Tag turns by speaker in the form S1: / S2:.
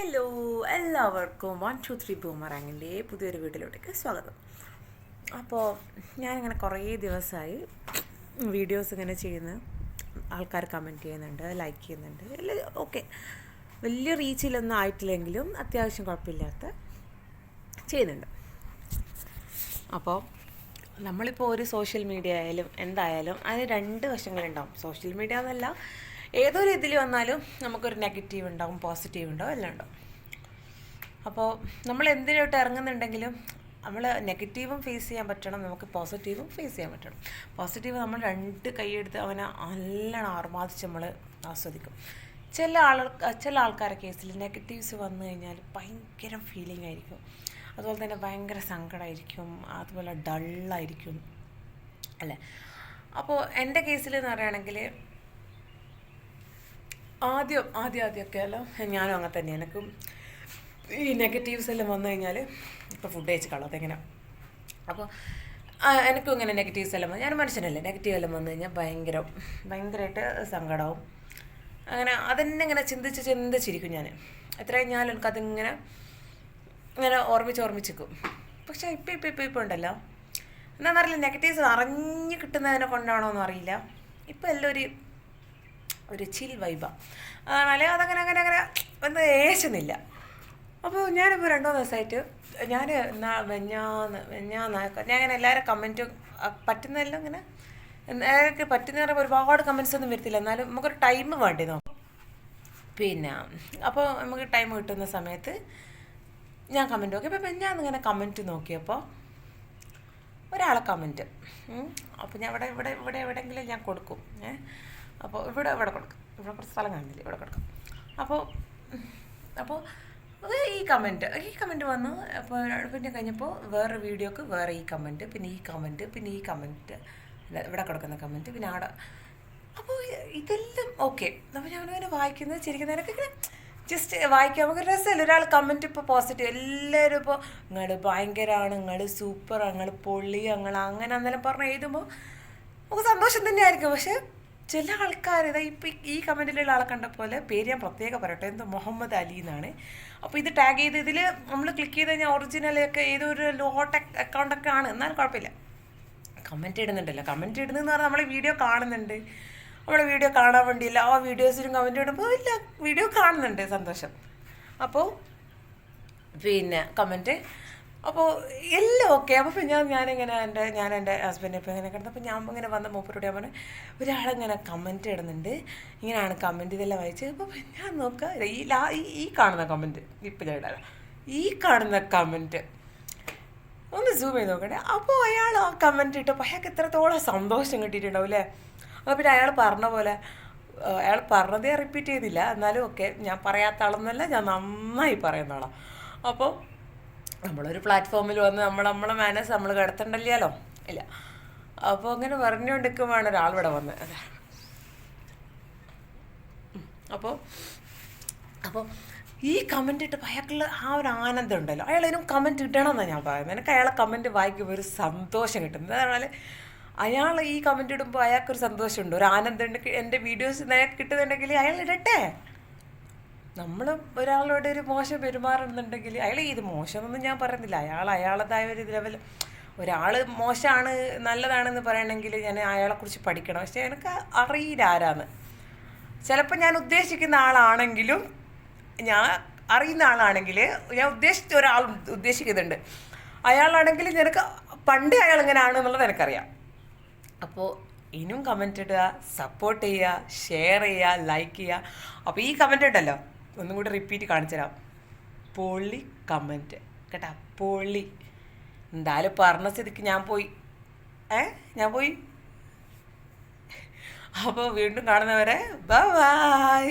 S1: Hello എല്ലാവർക്കും one two three ബൂമറാങ്ങിന്റെ പുതിയൊരു വീട്ടിലോട്ടേക്ക് സ്വാഗതം. അപ്പോൾ ഞാനിങ്ങനെ കുറേ ദിവസമായി വീഡിയോസ് ഇങ്ങനെ ചെയ്യുന്നു. ആൾക്കാർ കമന്റ് ചെയ്യുന്നുണ്ട് ലൈക്ക് ചെയ്യുന്നുണ്ട്. എല്ലാം ഓക്കെ വലിയ റീച്ചിലൊന്നും ആയിട്ടില്ലെങ്കിലും അത്യാവശ്യം കുഴപ്പമില്ലാത്ത ചെയ്യുന്നുണ്ട്. അപ്പോൾ നമ്മളിപ്പോൾ ഒരു സോഷ്യൽ മീഡിയ ആയാലും എന്തായാലും അതിന് രണ്ട് വശങ്ങളുണ്ടാവും. സോഷ്യൽ മീഡിയ എന്നല്ല ഏതൊരു ഇതിൽ വന്നാലും നമുക്കൊരു നെഗറ്റീവ് ഉണ്ടാവും പോസിറ്റീവ് ഉണ്ടാവും എല്ലാം ഉണ്ടാവും. അപ്പോൾ നമ്മൾ എന്തിനോട്ട് ഇറങ്ങുന്നുണ്ടെങ്കിലും നമ്മൾ നെഗറ്റീവും ഫേസ് ചെയ്യാൻ പറ്റണം നമുക്ക് പോസിറ്റീവും ഫേസ് ചെയ്യാൻ പറ്റണം. പോസിറ്റീവ് നമ്മൾ രണ്ട് കൈയെടുത്ത് അവനെ നല്ലോണം ആർമാദിച്ച് നമ്മൾ ആസ്വദിക്കും. ചില ആൾ ചില ആൾക്കാരുടെ കേസിൽ നെഗറ്റീവ്സ് വന്നു കഴിഞ്ഞാൽ ഭയങ്കര ഫീലിംഗ് ആയിരിക്കും. അതുപോലെ തന്നെ ഭയങ്കര സങ്കടമായിരിക്കും അതുപോലെ ഡള്ളായിരിക്കും അല്ലേ? അപ്പോൾ എന്റെ കേസിൽ എന്ന് പറയുകയാണെങ്കിൽ ആദ്യം ആദ്യം ആദ്യമൊക്കെ അല്ല ഞാനും അങ്ങനെ തന്നെ. എനിക്ക് ഈ നെഗറ്റീവ്സ് എല്ലാം വന്നു കഴിഞ്ഞാൽ ഇപ്പോൾ ഫുഡ് കഴിച്ച് കളത് എങ്ങനെ അപ്പോൾ എനിക്കും ഇങ്ങനെ നെഗറ്റീവ്സ് എല്ലാം വന്നു. ഞാൻ മനുഷ്യനല്ലേ. നെഗറ്റീവ് എല്ലാം വന്നു കഴിഞ്ഞാൽ ഭയങ്കര ഭയങ്കരമായിട്ട് സങ്കടവും. അങ്ങനെ അതെന്നെ ഇങ്ങനെ ചിന്തിച്ച് ചിന്തിച്ചിരിക്കും ഞാൻ എത്രയും ഞാൻ എനിക്കതിങ്ങനെ ഇങ്ങനെ ഓർമ്മിച്ച് ഓർമ്മിച്ചിരിക്കും പക്ഷേ ഇപ്പം ഇപ്പം ഇപ്പം ഇപ്പം ഉണ്ടല്ലോ. എന്താണെന്നറിയില്ല. നെഗറ്റീവ്സ് അറിഞ്ഞ് കിട്ടുന്നതിനെ കൊണ്ടാണോ എന്നറിയില്ല. ഇപ്പം എല്ലാം ഒരു ഒരു ചിൽ വൈബാണ് മലയാളം അതങ്ങനെ അങ്ങനെ അങ്ങനെ ഒന്ന് ഏശുന്നില്ല. അപ്പോൾ ഞാനിപ്പോൾ രണ്ടോ ദിവസമായിട്ട് ഞാൻ എന്നാ വെഞ്ഞാന്ന് വെഞ്ഞാന്ന് ഞാൻ ഇങ്ങനെ എല്ലാവരും കമന്റും പറ്റുന്നതെല്ലാം ഇങ്ങനെ എനിക്ക് പറ്റുന്ന പറയുമ്പോൾ ഒരുപാട് കമൻസ് ഒന്നും വരത്തില്ല. എന്നാലും നമുക്കൊരു ടൈം വേണ്ടി നോക്കും പിന്നെ അപ്പോൾ നമുക്ക് ടൈം കിട്ടുന്ന സമയത്ത് ഞാൻ കമന്റ് നോക്കി. അപ്പോൾ ഞാൻ ഇങ്ങനെ കമന്റ് നോക്കിയപ്പോൾ ഒരാളെ കമന്റ് അപ്പോൾ ഞാൻ ഇവിടെ ഇവിടെ ഇവിടെ എവിടെയെങ്കിലും ഞാൻ കൊടുക്കും. ഏഹ് അപ്പോൾ ഇവിടെ ഇവിടെ കൊടുക്കും. ഇവിടെ കുറച്ച് സ്ഥലം കാണുന്നില്ല ഇവിടെ കൊടുക്കും. അപ്പോൾ അപ്പോൾ ഈ കമന്റ് ഈ കമന്റ് വന്നു. അപ്പോൾ പിന്നെ കഴിഞ്ഞപ്പോൾ വേറെ വീഡിയോക്ക് വേറെ ഈ കമന്റ് പിന്നെ ഈ കമന്റ് പിന്നെ ഈ കമന്റ് ഇവിടെ കിടക്കുന്ന കമന്റ് പിന്നെ അവിടെ. അപ്പോൾ ഇതെല്ലാം ഓക്കെ അപ്പോൾ ഞാനിങ്ങനെ വായിക്കുന്നത് ശരിക്കും നിനക്ക് ഇങ്ങനെ ജസ്റ്റ് വായിക്കാൻ നമുക്ക് രസമല്ല? ഒരാൾ കമന്റ് ഇപ്പോൾ പോസിറ്റീവ് എല്ലാവരും ഇപ്പോൾ നിങ്ങൾ ഭയങ്കരമാണ് നിങ്ങൾ സൂപ്പർ നിങ്ങൾ പൊള്ളി നിങ്ങൾ അങ്ങനെ എന്നെല്ലാം പറഞ്ഞ് എഴുതുമ്പോൾ നമുക്ക് സന്തോഷം തന്നെയായിരിക്കും. പക്ഷേ ചില ആൾക്കാർ ഇതാ ഇപ്പം ഈ കമന്റിലുള്ള ആളെ കണ്ട പോലെ പേര് ഞാൻ പ്രത്യേകം പറയട്ടെ എന്തോ മുഹമ്മദ് അലി എന്നാണ്. അപ്പോൾ ഇത് ടാഗ് ചെയ്ത് ഇതിൽ നമ്മൾ ക്ലിക്ക് ചെയ്ത് കഴിഞ്ഞാൽ ഒറിജിനലൊക്കെ ഏതൊരു ലോട്ട് അക്കൗണ്ടൊക്കെ ആണ്. എന്നാലും കുഴപ്പമില്ല. കമന്റ് ഇടുന്നുണ്ടല്ലോ. കമന്റ് ഇടുന്നതെന്ന് പറഞ്ഞാൽ നമ്മൾ വീഡിയോ കാണുന്നുണ്ട്. നമ്മുടെ വീഡിയോ കാണാൻ വേണ്ടിയില്ല ആ വീഡിയോസിലും കമന്റ് ഇടുമ്പോൾ ഇല്ല വീഡിയോ കാണുന്നുണ്ട് സന്തോഷം. അപ്പോൾ പിന്നെ കമന്റ് അപ്പോൾ എല്ലാം ഓക്കെ അപ്പോൾ ഞാൻ ഞാനിങ്ങനെ എന്റെ ഞാൻ എന്റെ ഹസ്ബൻഡ് ഇപ്പോൾ ഇങ്ങനെ കിടന്നപ്പോൾ ഞാൻ ഇങ്ങനെ വന്ന മൂപ്പരോട് ഞാൻ പറഞ്ഞു ഒരാളിങ്ങനെ കമന്റ് ഇടുന്നുണ്ട്. ഇങ്ങനെയാണ് കമന്റ് ഇതെല്ലാം വായിച്ച് അപ്പോൾ ഞാൻ നോക്കുക ഈ ലാ ഈ കാണുന്ന കമന്റ് ഇപ്പം ഞാൻ ഇടാം. ഈ കാണുന്ന കമന്റ് ഒന്ന് സൂം ചെയ്ത് നോക്കട്ടെ. അപ്പോൾ അയാൾ ആ കമന്റ് ഇട്ടപ്പോൾ അയാൾക്ക് എത്രത്തോളം സന്തോഷം കിട്ടിയിട്ടുണ്ടാവും അല്ലേ അപ്പോൾ പിന്നെ അയാൾ പറഞ്ഞ പോലെ അയാൾ പറഞ്ഞതേ റിപ്പീറ്റ് ചെയ്തില്ല. എന്നാലും ഓക്കെ ഞാൻ പറയാത്ത ആളൊന്നുമല്ല ഞാൻ നന്നായി പറയുന്ന ആളാണ് അപ്പോൾ നമ്മളൊരു പ്ലാറ്റ്ഫോമിൽ വന്ന് നമ്മൾ നമ്മളെ മാനസ് നമ്മൾ കിടത്തണ്ടല്ലോ ഇല്ല. അപ്പോൾ അങ്ങനെ പറഞ്ഞുകൊണ്ടിരിക്കുമ്പോഴാണ് ഒരാൾ ഇവിടെ വന്നത് അതെ. അപ്പോൾ അപ്പോൾ ഈ കമന്റ് ഇട്ടപ്പോൾ അയാൾക്കുള്ള ആ ഒരു ആനന്ദം ഉണ്ടല്ലോ. അയാൾ ഇതിനും കമന്റ് ഇടണമെന്നാണ് ഞാൻ പറയുന്നത്. എനിക്ക് അയാളെ കമന്റ് വായിക്കുമ്പോൾ ഒരു സന്തോഷം കിട്ടുന്നത്. പറഞ്ഞാൽ അയാൾ ഈ കമന്റ് ഇടുമ്പോൾ അയാൾക്കൊരു സന്തോഷമുണ്ട്. ഒരു ആനന്ദം ഉണ്ട്. എന്റെ വീഡിയോസ് അയാൾക്ക് കിട്ടുന്നുണ്ടെങ്കിൽ അയാൾ ഇടട്ടെ. നമ്മൾ ഒരാളോട് ഒരു മോശം പെരുമാറുന്നുണ്ടെങ്കിൽ അയാൾ ഇത് മോശമെന്നൊന്നും ഞാൻ പറയുന്നില്ല. അയാൾ അയാളതായ ഒരു ലെവൽ ഒരാൾ മോശമാണ് നല്ലതാണെന്ന് പറയണമെങ്കിൽ ഞാൻ അയാളെക്കുറിച്ച് പഠിക്കണം. പക്ഷേ എനിക്ക് അറിയില്ല ആരാന്ന്. ചിലപ്പോൾ ഞാൻ ഉദ്ദേശിക്കുന്ന ആളാണെങ്കിലും ഞാൻ അറിയുന്ന ആളാണെങ്കിൽ ഞാൻ ഉദ്ദേശിച്ച ഒരാൾ ഉദ്ദേശിക്കുന്നുണ്ട്. അയാളാണെങ്കിൽ നിനക്ക് പണ്ട് അയാൾ ഇങ്ങനെയാണെന്നുള്ളത് എനിക്കറിയാം. അപ്പോൾ ഇനിയും കമന്റ് ഇടുക സപ്പോർട്ട് ചെയ്യുക ഷെയർ ചെയ്യുക ലൈക്ക് ചെയ്യുക. അപ്പോൾ ഈ കമന്റ് ഉണ്ടല്ലോ. ഒന്നും കൂടി റിപ്പീറ്റ് കാണിച്ചു തരാം പൊള്ളി കമന്റ് കേട്ടാ? പൊള്ളി. എന്തായാലും പറഞ്ഞ സ്ഥിതിക്ക് ഞാൻ പോയി. ഏ? ഞാൻ പോയി? അപ്പോൾ വീണ്ടും കാണുന്നവരെ ബൈ